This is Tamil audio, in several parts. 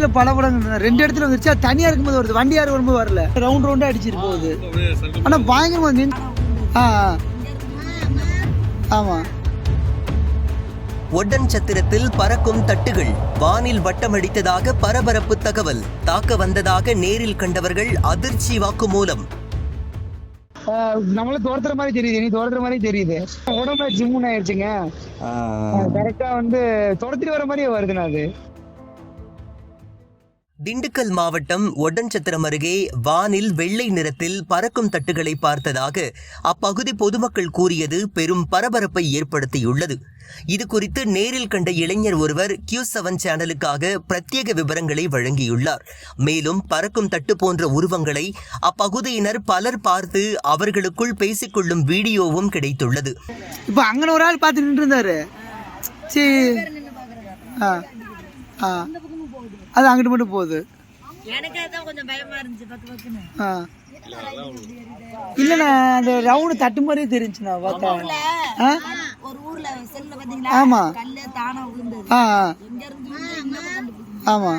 இடத்துல பல படம் ரெண்டு இடத்துல வந்துருச்சு. அது தனியா இருக்கும்போது வருது. வண்டி யாரும் வரும்போது வரல. ரவுண்ட் ரவுண்டா அடிச்சிட்டு போகுது. ஆனா பயங்கரமா நின் ஆ ஒட்டன்சத்திரத்தில் பறக்கும் தட்டுகள். வானில் வட்டமடித்ததாக பரபரப்பு தகவல். தாக்க வந்ததாக நேரில் கண்டவர்கள் அதிர்ச்சி வாக்குமூலம். ஆ, நம்மள தோர்த்துற மாதிரி தெரியுது. நீ தோர்த்துற மாதிரி தெரியுது. உடம்புல ஜிம்முன்னு ஆயிடுச்சுங்க கரெக்டா வந்து துரத்திட்டு வர மாதிரியே வருதுண்ணா அது. திண்டுக்கல் மாவட்டம் ஒட்டன்சத்திரம் அருகே வானில் வெள்ளை நிறத்தில் பறக்கும் தட்டுகளை பார்த்ததாக அப்பகுதி பொதுமக்கள் கூறியது பெரும் பரபரப்பை ஏற்படுத்தியுள்ளது. இது குறித்து நேரில் கண்ட இளைஞர் ஒருவர் கியூ செவன் சேனலுக்காக பிரத்யேக விவரங்களை வழங்கியுள்ளார். மேலும் பறக்கும் தட்டு போன்ற உருவங்களை அப்பகுதியினர் பலர் பார்த்து அவர்களுக்குள் பேசிக்கொள்ளும் வீடியோவும் கிடைத்துள்ளது. இப்போ அங்கே ஒரு ஆள் பார்த்து நின்று இருந்தாரு சரி ஆ. ஆ. அது அங்கிட்டு மட்டும் போகுது. எனக்கு ஆ. இல்லைண்ணா அந்த ரவுண்டு தட்டு மாதிரியே தெரிஞ்சுண்ணா பார்த்தா ஆ? ஒரு ஊர்ல செல்ல பாத்தீங்களா ஆமா. கல்லு தானா விழுந்தது ஆ. இங்க இருந்து வந்து இந்த பக்கம்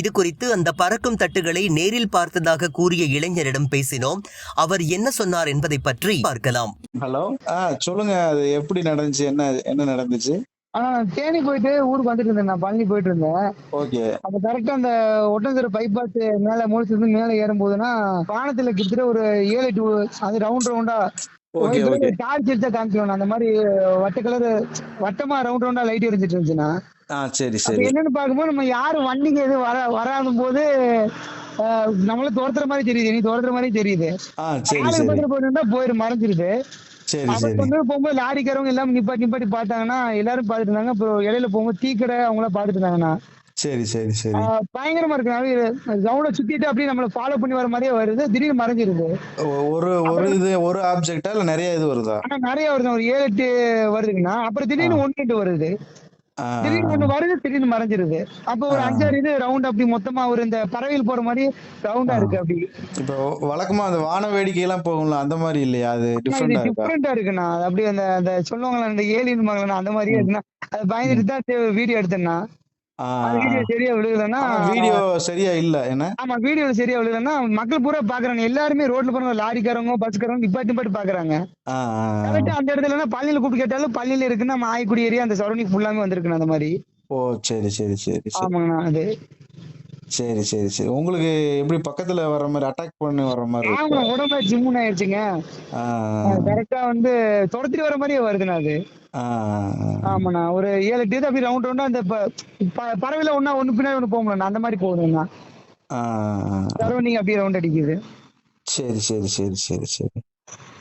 இது குறித்து அந்த பறக்கும் தட்டுகளை நேரில் பார்த்ததாக கூறிய இளைஞரிடம் பேசினோம். அவர் என்ன சொன்னார் என்பதை பற்றி பார்க்கலாம். ஹலோ? ஆ சொல்லுங்க அது எப்படி நடந்துச்சு? என்ன என்ன நடந்துச்சு? ஆ தேனி போயிட்டு ஊருக்கு வந்துட்டு இருந்தேன் நான் பழனி போயிட்டு இருந்தேன். ஓகே. அப்ப கரெக்டா அந்த ஒட்டஞ்சர பைபாஸ் மேல முடிச்சிருந்து மேல ஏறும் போதுன்னா வானத்துல கிட்டத்தட்ட ஒரு ஏழு எட்டு அது ரவுண்ட் ரவுண்டா ஓகே ஓகே. டார்ச் எடுத்தா காமிக்கணும் அந்த மாதிரி வட்ட கலர் வட்டமா ரவுண்ட் ரவுண்டா லைட் எரிஞ்சிட்டு இருந்துச்சுன்னா சரி என்னன்னு பார்க்கும்போது நம்ம யாரும் வண்டிங்க எதுவும் வர வராத போது நம்மள துரத்துற மாதிரி தெரியுது நீ துரத்துற மாதிரி தெரியுது. போயிருந்தா போயிரு மறைஞ்சிருது. போகும்போது லாரிக்காரவங்க எல்லாம் நிப்பாட்டி நிப்பாட்டி பார்த்தாங்கன்னா எல்லாரும் பார்த்துட்டு இருந்தாங்க. அப்புறம் இடையில போகும்போது டீக்கடை அவங்கள பார்த்துட்டு இருந்தாங்கண்ணா சரி சரி சரி. பயங்கரமா இருக்கு ரவுண்ட சுத்திட்டு அப்படியே நம்மள ஃபாலோ பண்ணி வர மாதிரியே வருது. திடீர்னு மறைஞ்சிருது. ஒரு ஒரு இது ஒரு ஆப்ஜெக்டா இல்ல நிறைய இது வருதா? ஆனா நிறைய வருது. ஒரு ஏழு எட்டு வருதுங்கண்ணா. அப்புறம் திடீர்னு ஒன்று எட்டு வருது. திடீர்னு ஒண்ணு வருது திடீர்னு மறைஞ்சிருது. அப்போ ஒரு அஞ்சாறு இது ரவுண்ட் அப்படி மொத்தமா ஒரு இந்த பறவைகள் போற மாதிரி ரவுண்டா இருக்கு அப்படி. இப்போ வழக்கமா அந்த வான வேடிக்கை எல்லாம் போகும்ல அந்த மாதிரி இல்லையா? அது டிஃப்ரெண்டா டிஃப்ரெண்டா இருக்குண்ணா. அது அப்படியே அந்த அந்த சொல்லுவாங்களா அந்த ஏலியன் அந்த மாதிரியே இருக்குண்ணா. அது பயந்துட்டு தான் வீடியோ எடுத்தேன்னா சரியா விழுகலன்னா வீடியோ சரியா இல்ல என்ன? ஆமா வீடியோ சரியா விழுகலன்னா மக்கள் பூரா பாக்குறாங்க. எல்லாருமே ரோட்ல போற லாரிக்காரங்க பஸ்காரங்க நிப்பாட்டி நிப்பாட்டி பாக்குறாங்க. அந்த இடத்துல பள்ளியில கூப்பிட்டு கேட்டாலும் பள்ளியில இருக்கு நம்ம ஆய்க்குடி ஏரியா அந்த சரௌண்டிங் ஃபுல்லாமே வந்திருக்குண்ணா அந்த மாதிரி. ஓ சரி சரி சரி சரி. ஆமாங்கண்ணா அது. சரி சரி சரி. உங்களுக்கு எப்படி பக்கத்துல வர்ற மாதிரி அட்டாக் பண்ணி வர்ற மாதிரி ஆமா உடம்புல ஜிம்முன்னு ஆயிடுச்சுங்க. கரெக்டா வந்து துரத்திட்டு வர மாதிரியே வருதுண்ணா அது. ஆமாண்ணா. ஒரு ஏழு இது அப்படி ரவுண்ட் ரவுண்டா அந்த ப- ப- பறவையில ஒண்ணா பின்னாடி ஒண்ணு போகணும்ண்ணா அந்த மாதிரி போகுதுண்ணா. சரௌண்டிங் அப்படியே ரவுண்ட் அடிக்குது. சரி சரி சரி சரி சரி.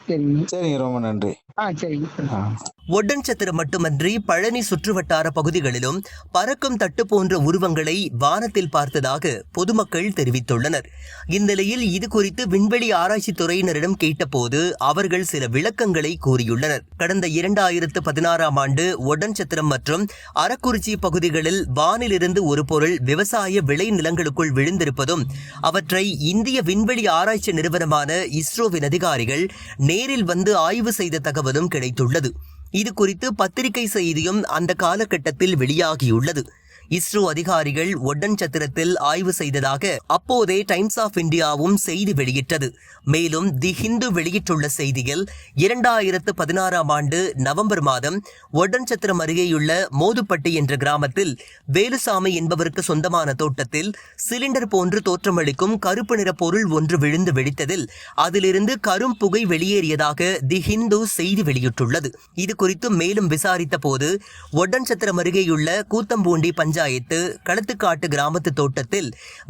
சரிங்க. சரிங்க ரொம்ப நன்றி. ஆ சரிங்க. ஆ. ஒட்டன்சத்திரம் மட்டுமன்றி பழனி சுற்றுவட்டார பகுதிகளிலும் பறக்கும் தட்டு போன்ற உருவங்களை வானத்தில் பார்த்ததாக பொதுமக்கள் தெரிவித்துள்ளனர். இந்நிலையில் இது குறித்து விண்வெளி ஆராய்ச்சி துறையினரிடம் கேட்டபோது அவர்கள் சில விளக்கங்களை கூறியுள்ளனர். கடந்த இரண்டாயிரத்து பதினாறாம் ஆண்டு ஒட்டன்சத்திரம் மற்றும் அரக்குறிச்சி பகுதிகளில் வானிலிருந்து ஒரு பொருள் விவசாய விளை நிலங்களுக்குள் விழுந்திருப்பதும் அவற்றை இந்திய விண்வெளி ஆராய்ச்சி நிறுவனமான இஸ்ரோவின் அதிகாரிகள் நேரில் வந்து ஆய்வு செய்த தகவலும் கிடைத்துள்ளது. இது குறித்து பத்திரிகை செய்தியும் அந்த காலகட்டத்தில் வெளியாகியுள்ளது. இஸ்ரோ அதிகாரிகள் ஒட்டன் சத்திரத்தில் ஆய்வு செய்ததாக அப்போதே டைம்ஸ் ஆஃப் இந்தியாவும் செய்தி வெளியிட்டது. மேலும் தி ஹிந்து வெளியிட்டுள்ள செய்தியில் இரண்டாயிரத்து பதினாறாம் ஆண்டு நவம்பர் மாதம் ஒட்டன் சத்திரம் அருகேயுள்ள மோதுப்பட்டி என்ற கிராமத்தில் வேலுசாமி என்பவருக்கு சொந்தமான தோட்டத்தில் சிலிண்டர் போன்று தோற்றமளிக்கும் கருப்பு நிற பொருள் ஒன்று விழுந்து வெடித்ததில் அதிலிருந்து கரும் புகை வெளியேறியதாக தி ஹிந்து செய்தி வெளியிட்டுள்ளது. இது குறித்து மேலும் விசாரித்த போது ஒட்டன் சத்திரம் அருகேயுள்ள கூத்தம்பூண்டி பஞ்ச பஞ்சாயத்து களத்துக்காட்டு கிராமத்து தோட்டத்தில்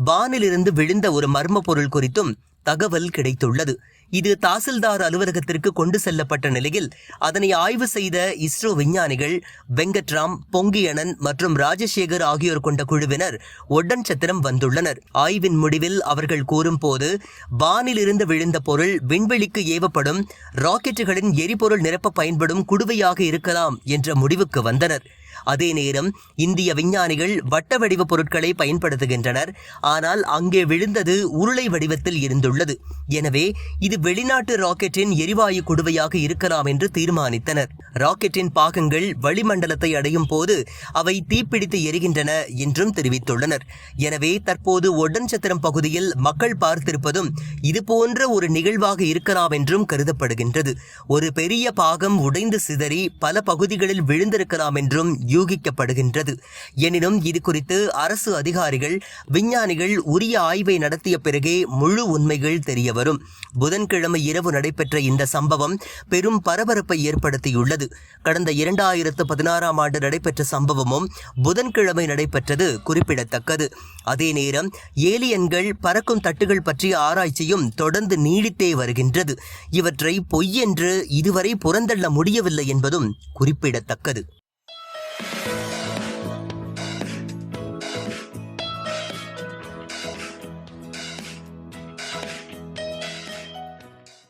வானிலிருந்து விழுந்த ஒரு மர்ம பொருள் குறித்தும் தகவல் கிடைத்துள்ளது. இது தாசில்தார் அலுவலகத்திற்கு கொண்டு செல்லப்பட்ட நிலையில் அதனை ஆய்வு செய்த இஸ்ரோ விஞ்ஞானிகள் வெங்கட்ராம் பொங்கியனன் மற்றும் ராஜசேகர் ஆகியோர் கொண்ட குழுவினர் ஒட்டன்சத்திரம் வந்துள்ளனர். ஆய்வின் முடிவில் அவர்கள் கூறும்போது வானிலிருந்து விழுந்த பொருள் விண்வெளிக்கு ஏவப்படும் ராக்கெட்டுகளின் எரிபொருள் நிரப்ப பயன்படும் குடுவையாக இருக்கலாம் என்ற முடிவுக்கு வந்தனர். அதே நேரம் இந்திய விஞ்ஞானிகள் வட்ட வடிவ பொருட்களை பயன்படுத்துகின்றனர். ஆனால் அங்கே விழுந்தது உருளை வடிவத்தில் இருந்துள்ளது. எனவே இது வெளிநாட்டு ராக்கெட்டின் எரிவாயு குடுவையாக இருக்கலாம் என்று தீர்மானித்தனர். ராக்கெட்டின் பாகங்கள் வளிமண்டலத்தை அடையும் போது அவை தீப்பிடித்து எரிகின்றன என்றும் தெரிவித்துள்ளனர். எனவே தற்போது ஒட்டன்சத்திரம் பகுதியில் மக்கள் பார்த்திருப்பதும் இது போன்ற ஒரு நிகழ்வாக இருக்கலாம் என்றும் கருதப்படுகின்றது. ஒரு பெரிய பாகம் உடைந்து சிதறி பல பகுதிகளில் விழுந்திருக்கலாம் என்றும் யூகிக்கப்படுகின்றது. எனினும் இது குறித்து அரசு அதிகாரிகள் விஞ்ஞானிகள் உரிய ஆய்வை நடத்திய பிறகே முழு உண்மைகள் தெரியவரும். புதன்கிழமை இரவு நடைபெற்ற இந்த சம்பவம் பெரும் பரபரப்பை ஏற்படுத்தியுள்ளது. கடந்த இரண்டாயிரத்து பதினாறாம் ஆண்டு நடைபெற்ற சம்பவமும் புதன்கிழமை நடைபெற்றது குறிப்பிடத்தக்கது. அதே நேரம் ஏலியன்கள் பறக்கும் தட்டுகள் பற்றிய ஆராய்ச்சியும் தொடர்ந்து நீடித்தே வருகின்றது. இவற்றை பொய் என்று இதுவரை புறந்தள்ள முடியவில்லை என்பதும் குறிப்பிடத்தக்கது.